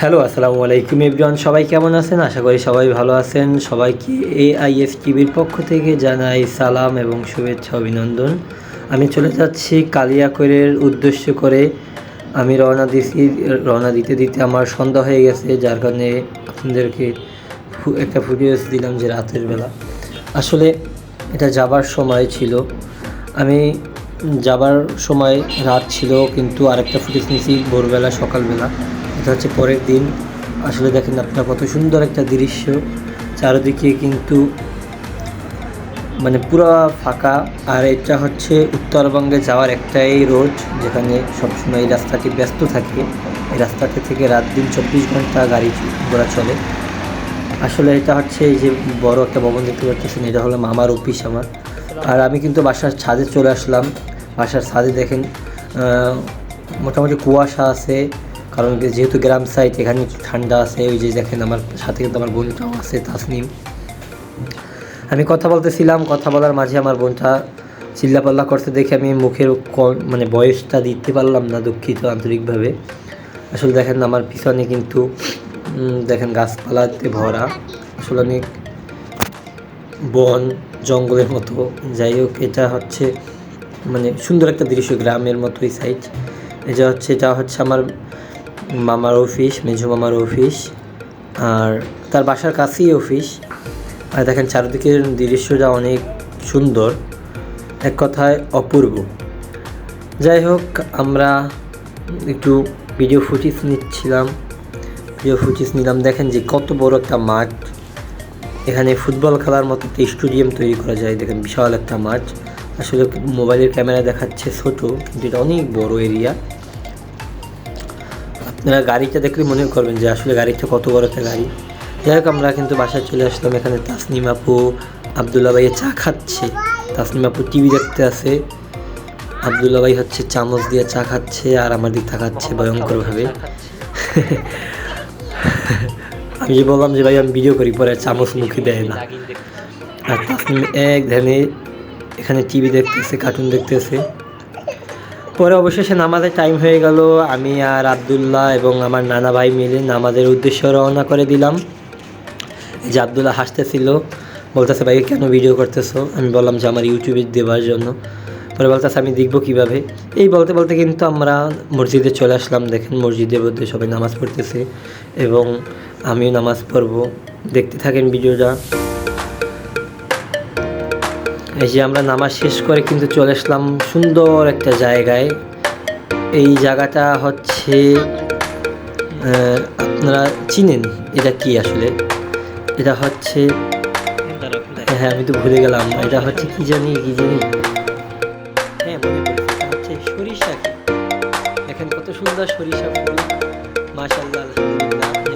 Hello, আসসালামু আলাইকুম everyone. সবাই কেমন আছেন? আশা করি সবাই ভালো আছেন। সবাইকে এআইএস আই টিভির পক্ষ থেকে জানাই সালাম এবং শুভেচ্ছা, অভিনন্দন। আমি চলে যাচ্ছি কালিয়াকৈরের উদ্দেশ্য করে। আমি রওনা দিছি, রওনা দিতে দিতে আমার সন্ধ্যা হয়ে গেছে, যার কারণে আপনাদেরকে একটা ফুটেজ দিলাম যে রাতের বেলা। আসলে এটা যাবার সময় ছিল। আমি যাবার সময় রাত ছিল, কিন্তু আরেকটা ফুটেজ নিয়েছি ভোরবেলা, সকালবেলা। এটা হচ্ছে পরের দিন। আসলে দেখেন আপনার কত সুন্দর একটা দৃশ্য। চারিদিকে কিন্তু মানে পুরো ফাঁকা। আর এটা হচ্ছে উত্তরবঙ্গে যাওয়ার একটাই রোড, যেখানে সবসময় এই রাস্তাটি ব্যস্ত থাকে। এই রাস্তাটি থেকে রাত দিন চব্বিশ ঘণ্টা গাড়ি ঘোড়া চলে। আসলে এটা হচ্ছে এই যে বড় একটা ভবন দেখতে পাচ্ছেন, এটা হলো মামার অফিস আমার। আর আমি কিন্তু বাসার ছাদে চলে আসলাম। বাসার ছাদে দেখেন মোটামুটি কুয়াশা আছে। কারণ যেহেতু গ্রাম সাইড এখানে একটু ঠান্ডা আছে, ওই যে দেখেন আমার সাথে কিন্তু আমার বোনটাও আছে, তাসনিম। আমি কথা বলতেছিলাম, কথা বলার মাঝে আমার বোনটা চিল্লাপাল্লা করতে দেখে আমি মুখের মানে বয়সটা দিতে পারলাম না, দুঃখিত আন্তরিকভাবে। আসলে দেখেন আমার পিছনে কিন্তু দেখেন গাছপালাতে ভরা, আসলে অনেক বন, জঙ্গলের মতো। যাই হোক, এটা হচ্ছে মানে সুন্দর একটা দৃশ্য, গ্রামের মতোই সাইড এটা হচ্ছে এটা হচ্ছে আমার মামার অফিস, মেঝো মামার অফিস, আর তার বাসার কাছেই অফিস। আর দেখেন, চারিদিকের দৃশ্যটা অনেক সুন্দর। এক কথায় অপূর্ব। যাই হোক, আমরা একটু ভিডিও ফুটেজ নিচ্ছিলাম। ভিডিও ফুটেজ নিলাম। দেখেন যে কত বড় একটা মাঠ। এখানে ফুটবল খেলার মতো একটা স্টেডিয়াম তৈরি করা যায়। দেখেন, বিশাল একটা মাঠ। আসলে মোবাইলের ক্যামেরা দেখাচ্ছে ছোট, কিন্তু এটা অনেক বড় এরিয়া আপনারা গাড়িটা দেখলে মনে করবেন যে আসলে গাড়িটা কত বড় একটা গাড়ি। যাই হোক, আমরা কিন্তু বাসায় চলে আসলাম। এখানে তাসনিম আপু আবদুল্লা ভাইয়ের চা খাচ্ছে। তাসনিম আপু টিভি দেখতে আছে। আবদুল্লা ভাই হচ্ছে চামচ দিয়ে চা খাচ্ছে আর আমার দিক তাকাচ্ছে ভয়ঙ্করভাবে। আমি যে বললাম যে ভাই, আমি ভিডিও করি, পরে চামচ মুখে দেয় না। আর তাসনিম এক ধ্যানে এখানে টিভি দেখতেছে কার্টুন দেখতেছে। পরে অবশেষে নামাজের টাইম হয়ে গেল, আমি আর আবদুল্লাহ এবং আমার নানা ভাই মিলে নামাজের উদ্দেশ্যে রওনা করে দিলাম। যে আবদুল্লাহ হাসতেছিল, বলতেছে, ভাই, কেন ভিডিও করতেছো? আমি বললাম যে, আমার ইউটিউবে দেওয়ার জন্য। পরে বলতেছে, আমি দেখব কীভাবে? এই বলতে বলতে কিন্তু আমরা মসজিদে চলে আসলাম। দেখেন, মসজিদের মধ্যে সবাই নামাজ পড়তেছে এবং আমিও নামাজ পড়ব। দেখতে থাকেন ভিডিওটা এই যে আমরা নামাজ শেষ করে কিন্তু চলে আসলাম সুন্দর একটা জায়গায়। এই জায়গাটা হচ্ছে আপনারা চিনেন এটা কি আসলে? এটা হচ্ছে হ্যাঁ আমি তো ভুলে গেলাম। এটা হচ্ছে কি জানি কি জানি? হ্যাঁ মনে হচ্ছে সরিষা। দেখেন কত সুন্দর সরিষা ফুল। মাশাল্লাহ আলহামদুলিল্লাহ।